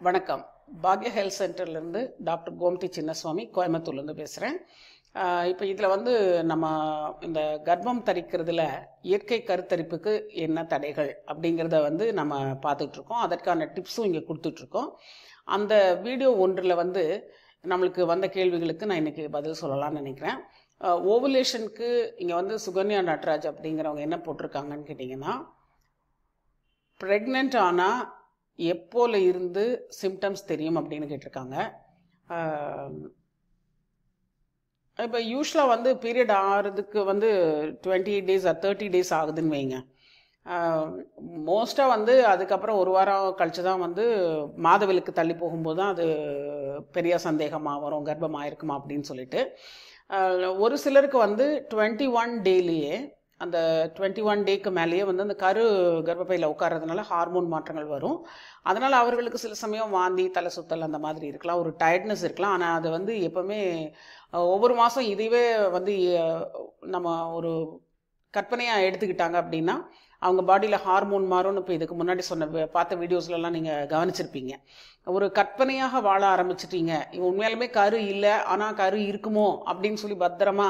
வணக்கம். பாக்ய ஹெல்த் சென்டர்லேருந்து டாக்டர் கோமதி சின்னசுவாமி கோயம்புத்தூர்லேருந்து பேசுகிறேன் இப்போ இதில் வந்து நம்ம இந்த கர்ப்பம் தரிக்கிறதுல இயற்கை கருத்தரிப்புக்கு என்ன தடைகள் அப்படிங்கிறத வந்து நம்ம பார்த்துட்ருக்கோம். அதற்கான டிப்ஸும் இங்கே கொடுத்துட்ருக்கோம். அந்த வீடியோ ஒன்றில் வந்து நம்மளுக்கு வந்த கேள்விகளுக்கு நான் இன்றைக்கி பதில் சொல்லலாம்னு நினைக்கிறேன். ஓவுலேஷனுக்கு இங்கே வந்து சுகன்யா நட்ராஜ் அப்படிங்கிறவங்க என்ன போட்டிருக்காங்கன்னு கேட்டிங்கன்னா ப்ரெக்னென்ட் ஆனால் எப்போல இருந்து சிம்டம்ஸ் தெரியும் அப்படின்னு கேட்டிருக்காங்க. இப்போ யூஸ்வலாக வந்து பீரியட் ஆகிறதுக்கு வந்து twenty eight days thirty days ஆகுதுன்னு வைங்க. மோஸ்ட்டாக வந்து அதுக்கப்புறம் ஒரு வாரம் கழித்து தான் வந்து மாதவிலுக்கு தள்ளி போகும்போது தான் அது பெரிய சந்தேகமாக வரும் கர்ப்பமாக இருக்குமா அப்படின்னு சொல்லிட்டு. ஒரு சிலருக்கு வந்து டுவெண்ட்டி ஒன் டேலேயே அந்த டுவெண்ட்டி ஒன் டேக்கு மேலேயே வந்து அந்த கரு கர்ப்பப்பையில் உட்கார்றதுனால ஹார்மோன் மாற்றங்கள் வரும். அதனால் அவர்களுக்கு சில சமயம் வாந்தி தலை சுத்தல் அந்த மாதிரி இருக்கலாம். ஒரு டயர்ட்னஸ் இருக்கலாம். ஆனால் அது வந்து எப்போவுமே ஒவ்வொரு மாதம் இதுவே வந்து நம்ம ஒரு கற்பனையாக எடுத்துக்கிட்டாங்க அப்படின்னா அவங்க பாடியில் ஹார்மோன் மாறும்னு இப்போ இதுக்கு முன்னாடி சொன்ன பார்த்த வீடியோஸ்லலாம் நீங்கள் கவனிச்சிருப்பீங்க. ஒரு கற்பனையாக வாழ ஆரம்பிச்சிட்டீங்க. உண்மையாலுமே கரு இல்லை ஆனால் கரு இருக்குமோ அப்படின்னு சொல்லி பத்திரமா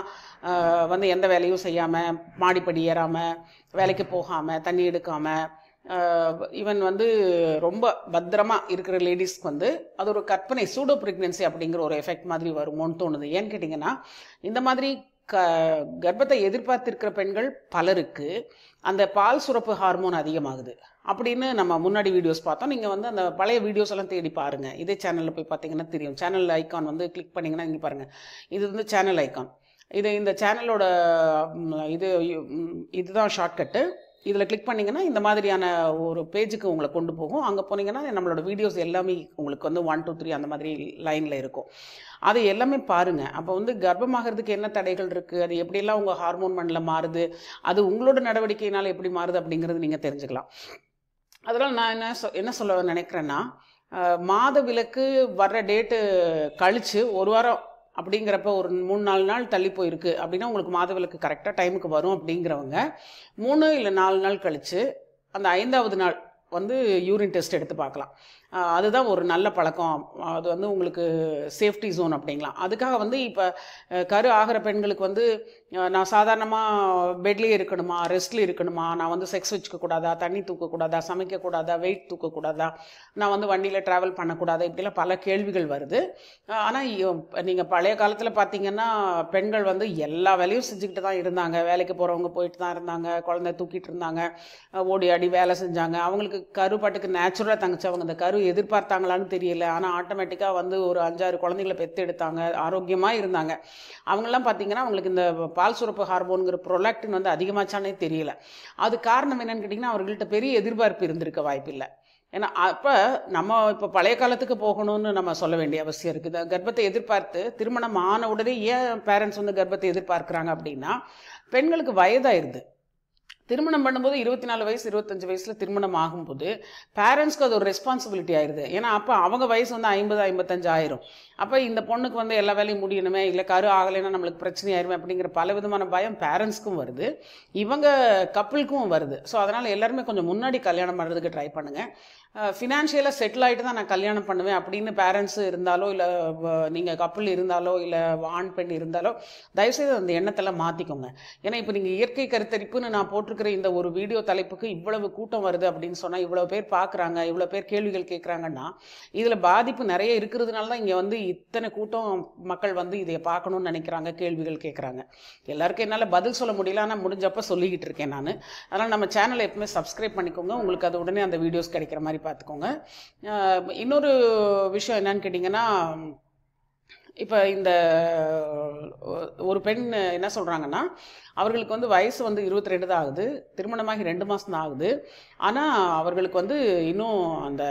வந்து எந்த வேலையும் செய்யாமல் மாடிப்படி ஏறாமல் வேலைக்கு போகாமல் தண்ணி எடுக்காமல் ஈவன் வந்து ரொம்ப பத்திரமா இருக்கிற லேடிஸ்க்கு வந்து அது ஒரு கற்பனை சூடோ ப்ரெக்னென்சி அப்படிங்கிற ஒரு எஃபெக்ட் மாதிரி வருமோன்னு தோணுது. ஏன்னு கேட்டிங்கன்னா இந்த மாதிரி க கர்ப்பத்தை எதிர்பார்த்திருக்கிற பெண்கள் பலருக்கு அந்த பால் சுரப்பு ஹார்மோன் அதிகமாகுது. அப்படின்னு நம்ம முன்னாடி வீடியோஸ் பார்த்தோம். நீங்கள் வந்து அந்த பழைய வீடியோஸ் எல்லாம் தேடி பாருங்கள் இதே சேனலில் போய் பார்த்தீங்கன்னா தெரியும். சேனல் ஐக்கான் வந்து கிளிக் பண்ணிங்கன்னா இங்கே பாருங்கள் இது வந்து சேனல் ஐக்கான் இது இந்த சேனலோட இது இதுதான் ஷார்ட்கட்டு இதில் கிளிக் பண்ணிங்கன்னா இந்த மாதிரியான ஒரு பேஜுக்கு உங்களை கொண்டு போகும். அங்கே போனீங்கன்னா நம்மளோட வீடியோஸ் எல்லாமே உங்களுக்கு வந்து ஒன் டூ த்ரீ அந்த மாதிரி லைனில் இருக்கும். அது எல்லாமே பாருங்கள் அப்போ வந்து கர்ப்பமாகிறதுக்கு என்ன தடைகள் இருக்குது அது எப்படியெல்லாம் உங்கள் ஹார்மோன் மண்ணில் மாறுது? அது உங்களோட நடவடிக்கையினால் எப்படி மாறுது அப்படிங்கிறது நீங்கள் தெரிஞ்சுக்கலாம். அதனால் நான் என்ன சொ என்ன சொல்ல நினைக்கிறேன்னா மாத விலக்கு வர்ற டேட்டு கழித்து ஒரு வாரம் அப்படிங்கிறப்ப ஒரு மூணு நாலு நாள் தள்ளி போயிருக்கு. அப்படின்னா உங்களுக்கு மாதவிலக்கு கரெக்டாக டைமுக்கு வரும் அப்படிங்கிறவங்க மூணு இல்லை நாலு நாள் கழித்து அந்த ஐந்தாவது நாள் வந்து யூரின் டெஸ்ட் எடுத்து பார்க்கலாம். அதுதான் ஒரு நல்ல பழக்கம். அது வந்து உங்களுக்கு சேஃப்டி ஜோன் அப்படிங்களாம் அதுக்காக வந்து இப்போ கரு ஆகிற பெண்களுக்கு வந்து நான் சாதாரணமாக பெட்லேயே இருக்கணுமா ரெஸ்ட்லேயே இருக்கணுமா நான் வந்து செக்ஸ் வச்சுக்கக்கூடாதா தண்ணி தூக்கக்கூடாதா சமைக்கக்கூடாதா வெயிட் தூக்கக்கூடாதா நான் வந்து வண்டியில் ட்ராவல் பண்ணக்கூடாதா இப்படிலாம் பல கேள்விகள் வருது. ஆனால் நீங்கள் பழைய காலத்தில் பார்த்தீங்கன்னா பெண்கள் வந்து எல்லா வேலையும் செஞ்சுக்கிட்டு தான் இருந்தாங்க. வேலைக்கு போகிறவங்க போயிட்டு தான் இருந்தாங்க குழந்தை தூக்கிட்டு இருந்தாங்க ஓடி ஆடி வேலை செஞ்சாங்க. அவங்களுக்கு கருப்பாட்டுக்கு நேச்சுரலாக தங்கச்சி. அவங்க அந்த கரு எதிர்பார்த்தாங்களான்னு தெரியல. ஆனால் ஆட்டோமேட்டிக்காக வந்து ஒரு அஞ்சாறு குழந்தைகளை பெற்று எடுத்தாங்க ஆரோக்கியமாக இருந்தாங்க. அவங்களாம் பார்த்தீங்கன்னா அவங்களுக்கு இந்த பால் சுரப்பு ஹார்மோனுங்கிற ப்ரொலாக்டின் வந்து அதிகமாச்சானே தெரியல. அது காரணம் என்னன்னு கேட்டிங்கன்னா அவர்கள்ட்ட பெரிய எதிர்பார்ப்பு இருந்திருக்க வாய்ப்பில்லை. ஏன்னா அப்போ நம்ம இப்போ பழைய காலத்துக்கு போகணும்னு நம்ம சொல்ல வேண்டிய அவசியம் இருக்குது கர்ப்பத்தை எதிர்பார்த்து திருமணம் ஆன உடனே ஏன் பேரண்ட்ஸ் வந்து கர்ப்பத்தை எதிர்பார்க்குறாங்க அப்படின்னா பெண்களுக்கு வயதாயிருது. திருமணம் பண்ணும்போது இருபத்தி நாலு வயசு இருபத்தஞ்சு வயசில் திருமணம் ஆகும்போது பேரண்ட்ஸ்க்கு அது ஒரு ரெஸ்பான்சிபிலிட்டி ஆயிடுது ஏன்னா அப்போ அவங்க வயசு வந்து ஐம்பது ஐம்பத்தஞ்சு ஆயிரும். அப்போ இந்த பொண்ணுக்கு வந்து எல்லா வேலையும் முடியணுமே இல்லை கரு ஆகலைன்னா நம்மளுக்கு பிரச்சனை ஆயிருமே அப்படிங்கிற பல விதமான பயம் பேரண்ட்ஸ்க்கும் வருது. இவங்க கப்பிளுக்கும் வருது. ஸோ அதனால் எல்லாருமே கொஞ்சம் முன்னாடி கல்யாணம் பண்ணுறதுக்கு ட்ரை பண்ணுங்கள் ஃபினான்ஷியலாக செட்டில் ஆகிட்டு தான் நான் கல்யாணம் பண்ணுவேன். அப்படின்னு பேரண்ட்ஸ் இருந்தாலோ இல்லை நீங்கள் கப்பல் இருந்தாலோ இல்லை ஆண் பெண் இருந்தாலோ தயவுசெய்து அந்த எண்ணத்தெல்லாம் மாற்றிக்கோங்க ஏன்னா இப்போ நீங்கள் இயற்கை கருத்தரிப்புன்னு நான் போட்டிருக்கிற இந்த ஒரு வீடியோ தலைப்புக்கு இவ்வளவு கூட்டம் வருது அப்படின்னு சொன்னால் இவ்வளோ பேர் பார்க்குறாங்க இவ்வளோ பேர் கேள்விகள் கேட்குறாங்கன்னா இதில் பாதிப்பு நிறைய இருக்கிறதுனால தான் இங்கே வந்து இத்தனை கூட்டம் மக்கள் வந்து இதை பார்க்கணும்னு நினைக்கிறாங்க கேள்விகள் கேட்குறாங்க எல்லாருக்கும் என்னால் பதில் சொல்ல முடியல ஆனால் முடிஞ்சப்போ சொல்லிக்கிட்டு இருக்கேன் நான். அதனால் நம்ம சேனலை எப்பவுமே சப்ஸ்கிரைப் பண்ணிக்கோங்க. உங்களுக்கு அது உடனே அந்த வீடியோஸ் கிடைக்கிற மாதிரி பார்த்துக்கோங்க. இன்னொரு விஷயம் என்னன்னு கேட்டிங்கன்னா இப்போ இந்த ஒரு பெண் என்ன சொல்கிறாங்கன்னா அவர்களுக்கு வந்து வயசு வந்து இருபத்தி ரெண்டு தான் ஆகுது திருமணமாகி ரெண்டு மாதம் தான் ஆகுது. ஆனால் அவர்களுக்கு வந்து இன்னும் அந்த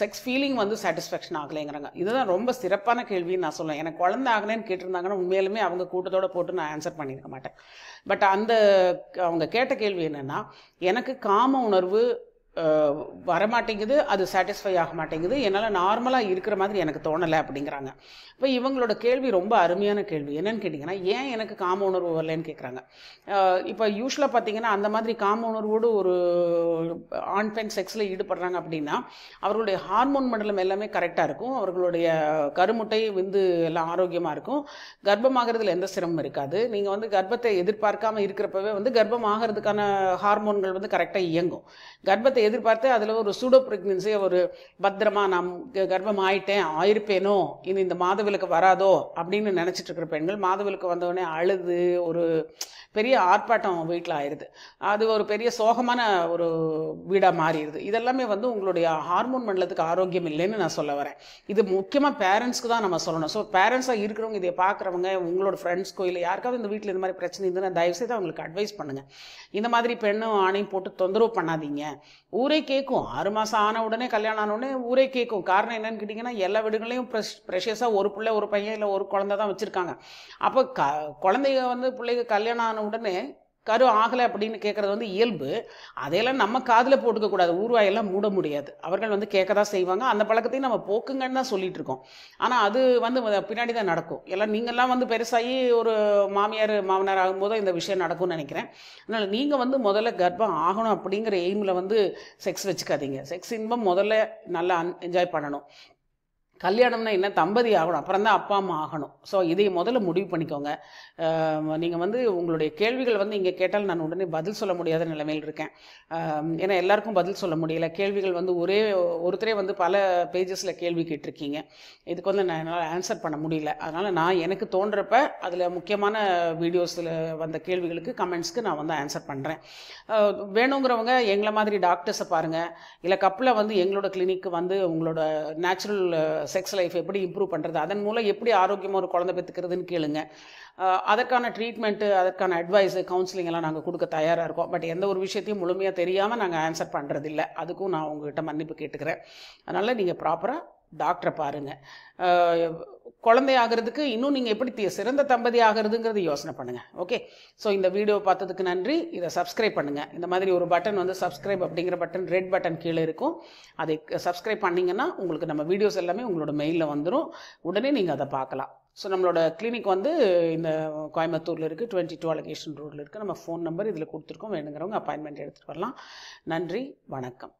செக்ஸ் ஃபீலிங் வந்து சாட்டிஸ்ஃபேக்ஷன் ஆகலைங்கிறாங்க. இதுதான் ரொம்ப சிறப்பான கேள்வின்னு நான் சொல்லுவேன் எனக்கு குழந்தை ஆகலைன்னு கேட்டிருந்தாங்கன்னா உண்மையிலுமே அவங்க கூட்டத்தோட போட்டு நான் ஆன்சர் பண்ணியிருக்க மாட்டேன். பட் அந்த அவங்க கேட்ட கேள்வி என்னென்னா எனக்கு காம உணர்வு வரமாட்டேங்குது அது சாட்டிஸ்ஃபை ஆக மாட்டேங்குது என்னால் நார்மலாக இருக்கிற மாதிரி எனக்கு தோணலை அப்படிங்கிறாங்க. இப்போ இவங்களோட கேள்வி ரொம்ப அருமையான கேள்வி. என்னன்னு கேட்டிங்கன்னா ஏன் எனக்கு காம உணர்வு வரலன்னு கேட்குறாங்க இப்போ யூஸ்வலாக பார்த்தீங்கன்னா அந்த மாதிரி காம உணர்வோடு ஒரு ஆண் பெண் செக்ஸில் ஈடுபடுறாங்க அப்படின்னா அவர்களுடைய ஹார்மோன் மண்டலம் எல்லாமே கரெக்டாக இருக்கும். அவர்களுடைய கருமுட்டை விந்து எல்லாம் ஆரோக்கியமாக இருக்கும். கர்ப்பமாகிறதுல எந்த சிரமம் இருக்காது. நீங்கள் வந்து கர்ப்பத்தை எதிர்பார்க்காம இருக்கிறப்பவே வந்து கர்ப்பமாகிறதுக்கான ஹார்மோன்கள் வந்து கரெக்டாக இயங்கும். கர்ப்பத்தை எதிர்பார்த்து அதில் ஒரு சூடோ ப்ரெக்னன்சி ஒரு பத்திரமா நான் க- கர்ப்பம் ஆயிட்டேன் ஆயிருப்பேனோ? இனி இந்த மாதவிலக்கு வராதோ? அப்படின்னு நினச்சிட்டு இருக்கிற பெண்கள் மாதவிலக்கு வந்தவுடனே அழுது ஒரு பெரிய ஆர்ப்பாட்டம் வீட்டில் ஆயிடுது அது ஒரு பெரிய சோகமான ஒரு வீடாக மாறிடுது. இதெல்லாமே வந்து உங்களுடைய ஹார்மோன் மண்டலத்துக்கு ஆரோக்கியம் இல்லைன்னு நான் சொல்ல வரேன். இது முக்கியமாக பேரண்ட்ஸ்க்கு தான் நம்ம சொல்லணும். ஸோ பேரண்ட்ஸாக இருக்கிறவங்க இதை பார்க்குறவங்க உங்களோட ஃப்ரெண்ட்ஸ்க்கோ இல்லை யாருக்காவது இந்த வீட்டில் இந்த மாதிரி பிரச்சனை இருந்ததுன்னா தயவுசெய்து அவங்களுக்கு அட்வைஸ் பண்ணுங்கள் இந்த மாதிரி பெண்ணும் ஆணையும் போட்டு தொந்தரவு பண்ணாதீங்க. ஊரே கேட்கும் ஆறு மாதம் ஆன உடனே கல்யாணம் ஆன உடனே ஊரே கேட்கும் காரணம் என்னன்னு கேட்டிங்கன்னா எல்லா வீடுகளையும் ப்ரெஷ் ப்ரெஷியஸாக ஒரு பிள்ளை ஒரு பையன் இல்லை ஒரு குழந்தை தான் வச்சுருக்காங்க. அப்போ க குழந்தைங்க வந்து பிள்ளைங்க கல்யாணம் ஆன உடனே கரு ஆகலை அப்படின்னு கேட்குறது வந்து இயல்பு. அதையெல்லாம் நம்ம காதில் போட்டுக்கக்கூடாது ஊர்வாயெல்லாம் மூட முடியாது. அவர்கள் வந்து கேட்க தான் செய்வாங்க. அந்த பழக்கத்தையும் நம்ம போக்குங்கன்னு தான் சொல்லிட்டு இருக்கோம். ஆனால் அது வந்து பின்னாடி தான் நடக்கும். எல்லாம் நீங்கள்லாம் வந்து பெருசாகி ஒரு மாமியார் மாமனார் ஆகும்போது இந்த விஷயம் நடக்கும்னு நினைக்கிறேன். அதனால் நீங்கள் வந்து முதல்ல கர்ப்பம் ஆகணும் அப்படிங்கிற எய்மில் வந்து செக்ஸ் வச்சுக்காதீங்க. செக்ஸ் இன்பம் முதல்ல நல்லா என்ஜாய் பண்ணணும். கல்யாணம்னா என்ன? தம்பதி ஆகணும். அப்புறம் தான் அப்பா அம்மா ஆகணும். ஸோ இதை முதல்ல முடிவு பண்ணிக்கோங்க. நீங்கள் வந்து உங்களுடைய கேள்விகள் வந்து இங்கே கேட்டால் நான் உடனே பதில் சொல்ல முடியாத நிலைமையில் இருக்கேன். ஏன்னா எல்லாருக்கும் பதில் சொல்ல முடியல. கேள்விகள் வந்து ஒரே ஒருத்தரே வந்து பல பேஜஸில் கேள்வி கேட்டிருக்கீங்க. இதுக்கு வந்து நான் என்னால் ஆன்சர் பண்ண முடியல. அதனால் நான் எனக்கு தோன்றப்ப அதில் முக்கியமான வீடியோஸில் வந்த கேள்விகளுக்கு கமெண்ட்ஸ்க்கு நான் வந்து ஆன்சர் பண்ணுறேன் வேணுங்கிறவங்க எங்களை மாதிரி டாக்டர்ஸை பாருங்கள் இல்லை கப்பில் வந்து எங்களோட கிளினிக்கு வந்து உங்களோட நேச்சுரல் செக்ஸ் லைஃப் எப்படி இம்ப்ரூவ் பண்ணுறது அதன் மூலம் எப்படி ஆரோக்கியமாக ஒரு குழந்தை பெற்றுக்கிறதுன்னு கேளுங்க. அதற்கான ட்ரீட்மெண்ட்டு அதற்கான அட்வைஸு கவுன்சிலிங் எல்லாம் நாங்கள் கொடுக்க தயாராக இருக்கோம். பட் எந்த ஒரு விஷயத்தையும் முழுமையாக தெரியாமல் நாங்கள் ஆன்சர் பண்ணுறதில்ல அதுக்கும் நான் உங்ககிட்ட மன்னிப்பு கேட்டுக்கிறேன். அதனால் நீங்கள் ப்ராப்பராக டாக்டரை பாருங்கள் குழந்தை ஆகிறதுக்கு இன்னும் நீங்கள் எப்படி சிறந்த தம்பதி ஆகிறதுங்கிறது யோசனை பண்ணுங்கள் ஓகே ஸோ இந்த வீடியோ பார்த்ததுக்கு நன்றி. இதை சப்ஸ்கிரைப் பண்ணுங்கள் இந்த மாதிரி ஒரு பட்டன் வந்து சப்ஸ்கிரைப் அப்படிங்கிற பட்டன் ரெட் பட்டன் கீழே இருக்கும். அதை சப்ஸ்கிரைப் பண்ணிங்கன்னா உங்களுக்கு நம்ம வீடியோஸ் எல்லாமே உங்களோட மெயிலில் வந்துடும் உடனே நீங்கள் அதை பார்க்கலாம். ஸோ நம்மளோட கிளினிக் வந்து இந்த கோயம்புத்தூரில் இருக்குது டுவெண்ட்டி டூ அலகேஷன் ரோடில் இருக்குது நம்ம ஃபோன் நம்பர் இதில் கொடுத்துருக்கோம். வேணுங்கிறவங்க அப்பாயின்மெண்ட் எடுத்துகிட்டு வரலாம். நன்றி. வணக்கம்.